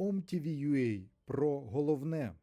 OMTV.ua про головне.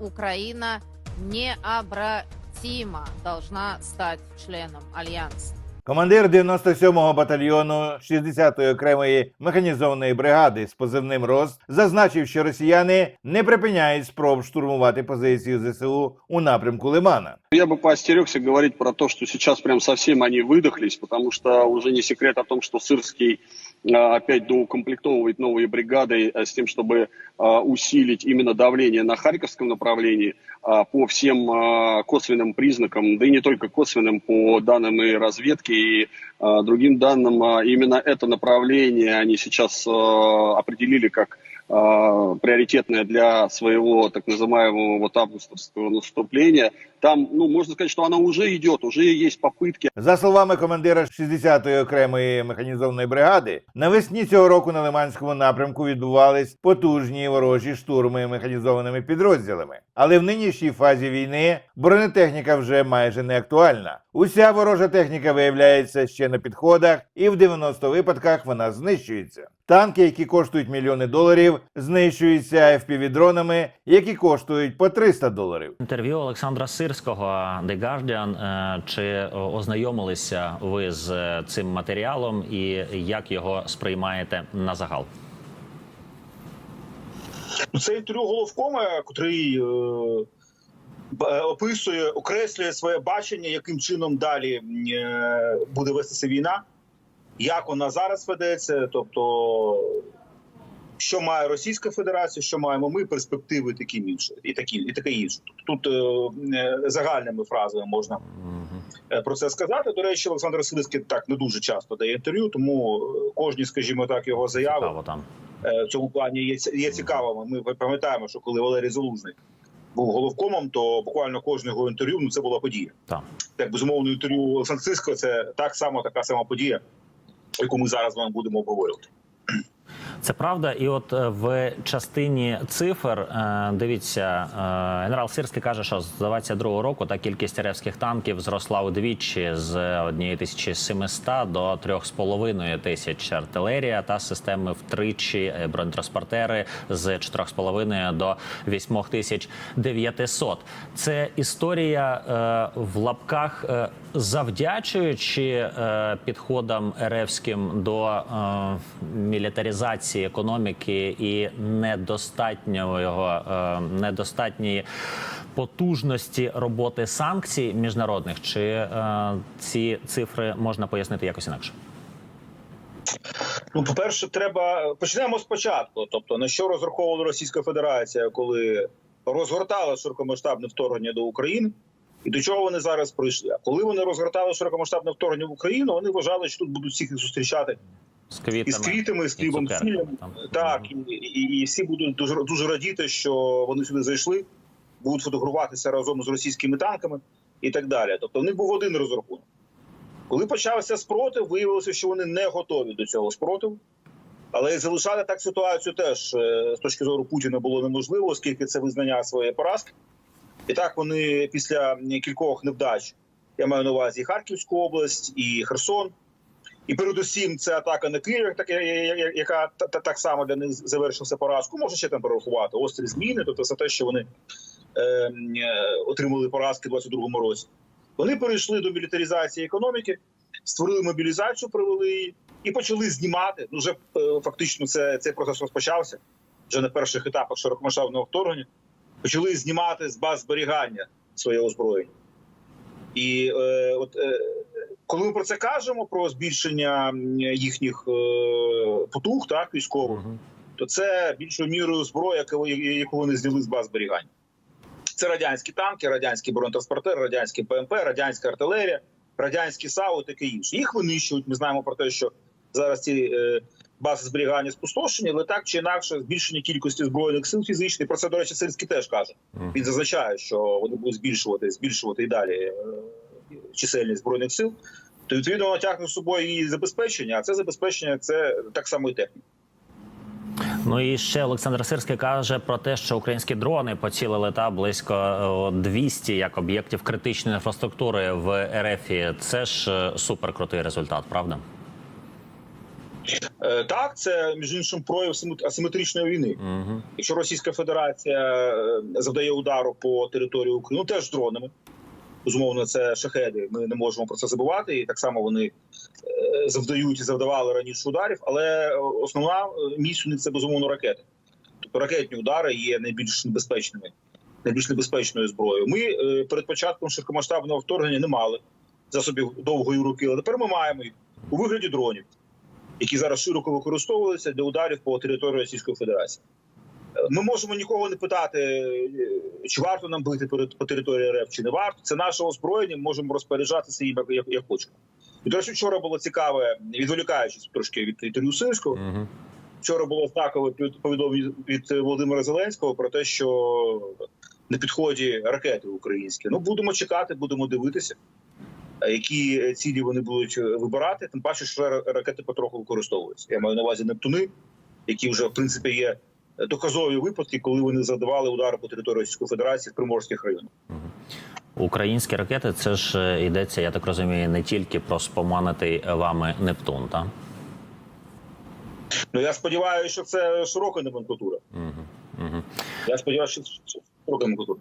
Украина необратимо должна стать членом Альянса. Командир 97-го батальйону 60-ї окремої механізованої бригади з позивним РОС зазначив, що росіяни не припиняють спроб штурмувати позицію ЗСУ у напрямку Лимана. Я бы поостерегся говорить про то, что сейчас прям совсем они выдохлись, потому что уже не секрет о том, что Сырский а, опять доукомплектовывает новые бригады а, с тем, чтобы а, усилить именно давление на Харьковском направлении а, по всем а, косвенным признакам, да и не только косвенным, по данным и разведки, и а, другим данным, а, именно это направление они сейчас а, определили как а, приоритетное для своего так называемого вот августовского наступления. Там, ну, можно сказать, что оно уже идет, уже есть попытки За словами командира 60-ї окремої механізованої бригади, навесні цього року на Лиманському напрямку відбувались потужні ворожі штурми механізованими підрозділами. Але в нинішній фазі війни бронетехніка вже майже не актуальна. Уся ворожа техніка виявляється ще на підходах, і в 90 випадках вона знищується. Танки, які коштують мільйони доларів, знищуються FPV-дронами, які коштують по 300 доларів. Інтерв'ю Олександра Сирського The Guardian. Е, Чи ознайомилися ви з е, цим матеріалом і як його сприймаєте на загал? Ну, Це інтерв'ю головкома, котрий е, описує, окреслює своє бачення, яким чином далі е, буде вестися війна, як вона зараз ведеться, тобто. Що має Російська Федерація, що маємо ми, перспективи такі інше, і такі, і таке інше. Тут, тут е, е, загальними фразами можна е, про це сказати. До речі, Олександр Силицький так не дуже часто дає інтерв'ю, тому е, кожні, скажімо так, його заяви Цікаво там. в цьому плані є, є цікавими. Ми пам'ятаємо, що коли Валерій Залужний був головкомом, то буквально кожне його інтерв'ю ну, це була подія. Так. Так, безумовно, інтерв'ю Олександра Сирського – це так само така сама подія, яку ми зараз з вами будемо обговорювати. Це правда, і от е, в частині цифр е, дивіться, е, генерал Сирський каже, що з 22 року та кількість ревських танків зросла удвічі з 1700 до 3,5 тисяч артилерія та системи втричі бронетранспортери з 4,5 до 8900. Це історія в лапках. Завдячуючи е, підходам РФським до е, мілітаризації економіки і недостатнього е, недостатньої потужності роботи санкцій міжнародних, чи е, ці цифри можна пояснити якось інакше? Ну, по-перше, треба почнемо спочатку. Тобто, на що розраховувала Російська Федерація, коли розгортала широкомасштабне вторгнення до України, і до чого вони зараз прийшли? А коли вони розгортали широкомасштабне вторгнення в Україну, вони вважали, що тут будуть всіх їх зустрічати З квітами, із квітами, з і хлібом, сіллям. Так, і, і, і всі будуть дуже дуже радіти, що вони сюди зайшли, будуть фотографуватися разом з російськими танками і так далі. Тобто, в них був один розрахунок. Коли почався спротив, виявилося, що вони не готові до цього спротиву. Але і залишати так ситуацію теж е, з точки зору Путіна було неможливо, оскільки це визнання своєї поразки. І так вони після кількох невдач, я маю на увазі і Харківську область, і Херсон. І передусім це атака на Київ, яка та- та- так само для них завершилася поразку. Можна ще там перерахувати острі зміни, тобто все те, що вони е, е, отримали поразки у 22-му році. Вони перейшли до мілітаризації економіки, створили мобілізацію, провели її і почали знімати. Ну вже е, фактично це цей процес розпочався вже на перших етапах широкомасштабного вторгнення. Почали знімати з баз зберігання своє озброєння. І е, от е, коли ми про це кажемо, про збільшення їхніх е, потуг, так військових, Мгм. то це більшою мірою зброя, яку- яку вони зняли з баз зберігання. Це радянські танки, радянські бронетранспортери, радянські ПМП, радянська артилерія, радянські САУ, і таке інше. Їх винищують. Ми знаємо про те, що зараз ці е, бази зберігання спустошені, але так чи інакше збільшення кількості збройних сил фізичних. Про це, до речі, Сирський теж каже. Він зазначає, що вони будуть збільшувати, збільшувати і далі е, чисельність збройних сил. То відповідно воно тягне з собою і забезпечення, а це забезпечення це так само і техніка. Ну і ще Олександр Сирський каже про те, що українські дрони поцілили та близько е, 200 як об'єктів критичної інфраструктури в РФ. Це ж е, суперкрутий результат, правда? Е, Так, це між іншим прояв асиметричної війни. Угу. Якщо Російська Федерація е, завдає удару по території України, ну теж дронами. Безумовно, це шахеди. Ми не можемо про це забувати. І так само вони е, завдають і завдавали раніше ударів. Але основна місць у них це безумовно ракети. Тобто ракетні удари є найбільш небезпечними, найбільш небезпечною зброєю. Ми перед початком широкомасштабного вторгнення не мали засобів довгої руки, але тепер ми маємо їх у вигляді дронів, які зараз широко використовуються для ударів по території Російської Федерації. Е, Ми можемо нікого не питати, е, чи варто нам бити по території РФ, чи не варто. Це наше озброєння, ми можемо розпоряджатися їм як, як, як хочемо. І, до речі, вчора було цікаве, відволікаючись трошки від інтерв'ю Сирського, Угу. Вчора було знакове повідомлення від Володимира Зеленського про те, що на підході ракети українські. Ну будемо чекати, будемо дивитися, які цілі вони будуть вибирати. Тим паче, що ракети потроху використовуються. Я маю на увазі Нептуни, які вже в принципі є доказові випадки, коли вони задавали удари по території Російської Федерації в приморських районах. Українські ракети, це ж е, йдеться, я так розумію, не тільки про споманитий вами Нептун, так? Ну я сподіваюся, що це широка номенклатура. Угу. Угу. Я сподіваюся, що це широка номенклатура.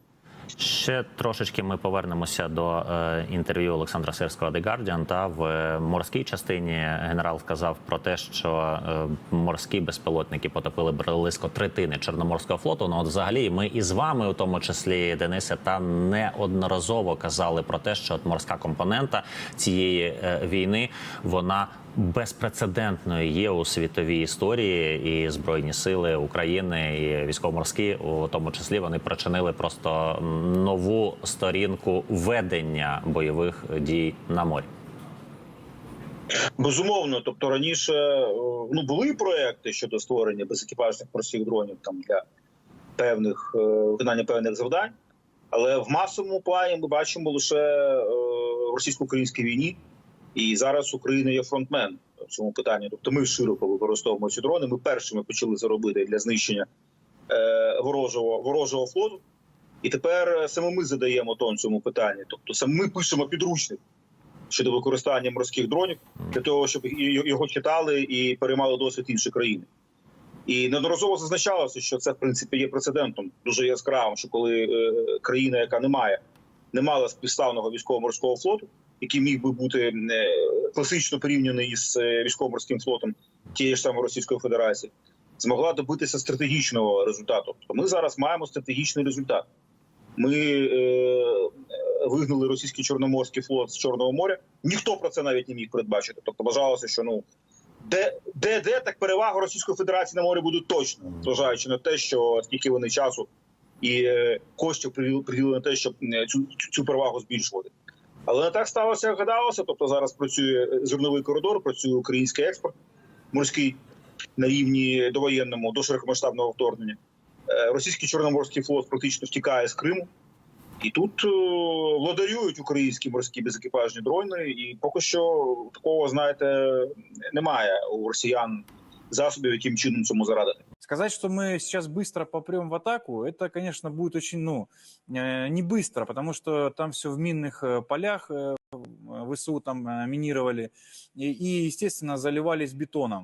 Ще трошечки ми повернемося до е, інтерв'ю Олександра Сирського The Guardian. Та в е, морській частині генерал сказав про те, що е, морські безпілотники потопили близько третини Чорноморського флоту. Ну от взагалі ми і з вами, у тому числі Денисе, та неодноразово казали про те, що от морська компонента цієї е, війни вона безпрецедентною є у світовій історії, і збройні сили України, і військово-морські, у тому числі, вони причинили просто нову сторінку ведення бойових дій на морі. Безумовно, тобто раніше е, ну були проекти щодо створення безекіпажних морських дронів там для певних е, виконання певних завдань, але в масовому плані ми бачимо лише е, в російсько-українській війні, і зараз Україна є фронтмен в цьому питанні. Тобто, ми широко використовуємо ці дрони. Ми першими почали це робити для знищення е, ворожого ворожого флоту. І тепер е, саме ми задаємо тон цьому питанні. Тобто, саме ми пишемо підручник щодо використання морських дронів для того, щоб його читали і переймали досвід інші країни. І неодноразово зазначалося, що це в принципі є прецедентом дуже яскравим, що коли е, країна, яка не має, не мала співставного військово-морського флоту, який міг би бути е, класично порівняний із е, військово-морським флотом тієї ж самої Російської Федерації, змогла добитися стратегічного результату. Тобто ми зараз маємо стратегічний результат. Ми е, вигнали російський чорноморський флот з Чорного моря. Ніхто про це навіть не міг передбачити. Тобто вважалося, що ну де де, де так перевага Російської Федерації на морі буде точно, зважаючи на те, що скільки вони часу і е, коштів приділи приділили на те, щоб е, цю- цю перевагу збільшувати. Але не так сталося, як гадалося. Тобто зараз працює зерновий коридор, працює український експорт морський на рівні довоєнному до широкомасштабного вторгнення. Е, Російський чорноморський флот практично втікає з Криму. І тут е, владарюють українські морські безекіпажні дрони, і поки що такого, знаєте, немає у росіян засобів, яким чином цьому зарадити. Сказать, что мы сейчас быстро попрем в атаку, это, конечно, будет очень, ну, э, не быстро, потому что там все в минных э, полях, э, ВСУ там минировали и, естественно, заливались бетоном.